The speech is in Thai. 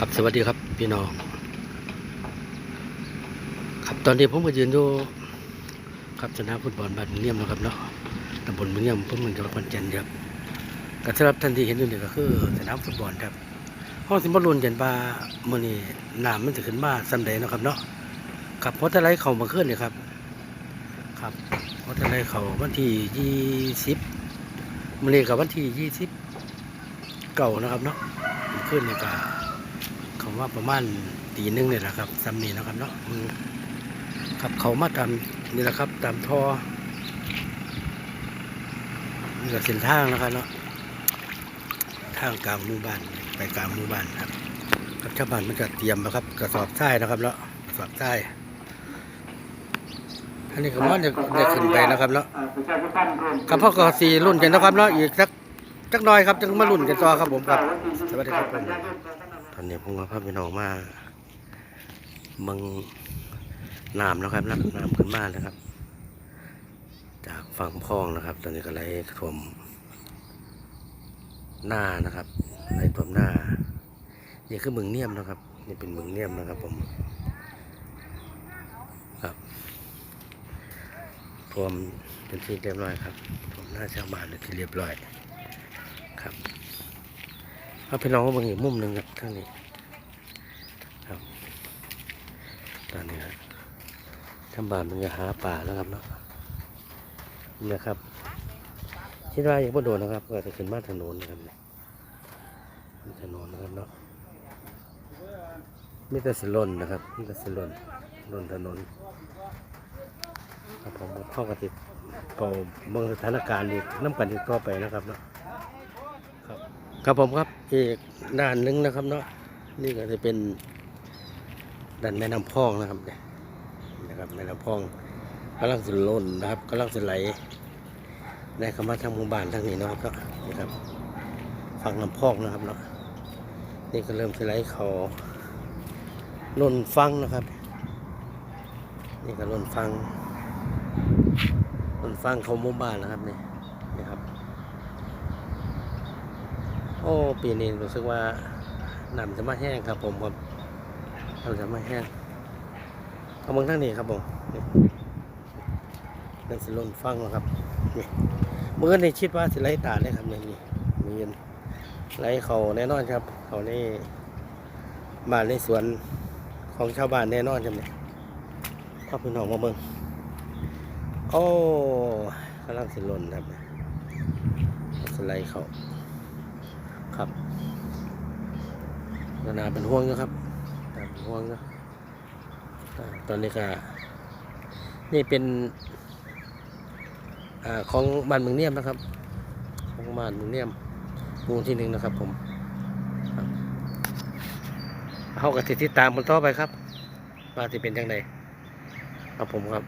ครับสวัสดีครับพี่น้อง ครับตอนนี้ผมก็ยืนอยู่ครับสนามฟุตบอลบ้านเนียมนะครับเนาะตำบลเมืองเนียมผมเมืองจังหวัดขอนแก่นครับก็สำหรับท่านที่เห็นอยู่นี่ก็คือสนามฟุตบอลครับห้องสิบอลลูนเย็นบาเมื่อนี้น้ำมันจะขึ้นมาสันใดเนะครับเนาะครับเพราะทะเลเขามาขึ้นนี่ครับ ครับเพราะทะเลเขาวันที่ยี่สิบมื่อนี้กับวันที่ยี่สิบเก่านะครับเนาะขึ้นนี่ก็คำ ว่าประมาณตีหนึงเนี่ยแหละครับซ้ำนี่นะครับเนาะอืมครับเขามาตามนี่แหละครับ ตามท่อนี่ก็เส้นทางนะครับเนาะทางกลางหมู่บ้านไปกลางหมู่บ้านครับครับชาวบ้านมันจะเตรียมนะครับ กระสอบทรายนะครับเนาะกระสอบทรายอันนี้ก็มันจะได้ขึ้นไปนะครับเนาะครับพ่อก็สี่รุ่นกันนะครับเนาะอีกสักสักน่อยครับจึงมารุ่นกันต่อครับผมครับสวัสดีครับผม ตอนนี้ผมกับพาพี่น้องมาเมืองน้ำนะครับน้ำน้ำขึ้นมานะครับ จากฝั่งพองนะครับ ตอนนี้ก็ไหลท่วมหน้านะครับไหลท่วมหน้านี่คือเมืองเนียมนะครับ นี่เป็นเมืองเนียมนะครับผมครับท่วมเป็นที่เรียบร้อยครับท่วมหน้าชาวบ้านเป็นที่เรียบร้อยครับ เอาพี่น้องมาบิ่งอีกมุมหนึ่งครับทางนี้ครับตอนนี้ครับทำบ้านมันจะหาป่าแล้วครับเนาะนี่นะครับคิดว่าอย่างพ่โดนนะครับ ก็จะขึ้นมาถนนนะครับเนี่ยถนนนะครับเนาะมีแต่สลนนะครับมีแต่สลนลนถนนครับผมเข้ากับติดเป่าเมืองสถานการณ์อีกน้ำกันอีกต่อไปนะครับเนาะ ครับผมครับอีกด้านหนึงนะครับเนาะนี่ก็จะเป็นด้านแม่น้ำพองนะครับเนี่ยนะครับแม่น้ำพองกำลังสุดล้นนะครับกำลังสุดไหลได้เข้ามาทางหมู่บ้านทางนี้เนาะครับนี่ครับฝั่งน้ำพองนะครับเนาะนี่ก็เริ่มสุดไหลเขาล้นฟังนะครับ นี่ก็ล้นฟังล้นฟังเขาหมู่บ้านนะครับนี่นี่ครับ โอ้ ปีนี้รู้สึกว่าน้ำจะมาแห้งครับผมครับน้ำจะมาแห้งเอาเมืองทางนี้ครับผมนี่นั่นสิลนฟังแล้วครับนี่เมื่อในคิดว่าสิไล่ตาเลยครับนี่นี่มีเงินไล่เขาแน่นอนครับ เขาในบ้านในสวนของชาวบ้านแน่นอนใช่ไหมพ่อพี่น้องมาเบิ่งโอ้กำลังสิลนครับสไลด์เขา ครับนานาเป็นห่วงนะครับนาเป็นห่วงนะตอนนี้ก็นี่เป็นอของบ้านเมืองเนียมนะครับ ของบ้านเมืองเนียมหมู่ที่หนึ่งนะครับ ผมเขากติดติดตามคนต่อไปครับว่าจะเป็นยังไงครับผมครับ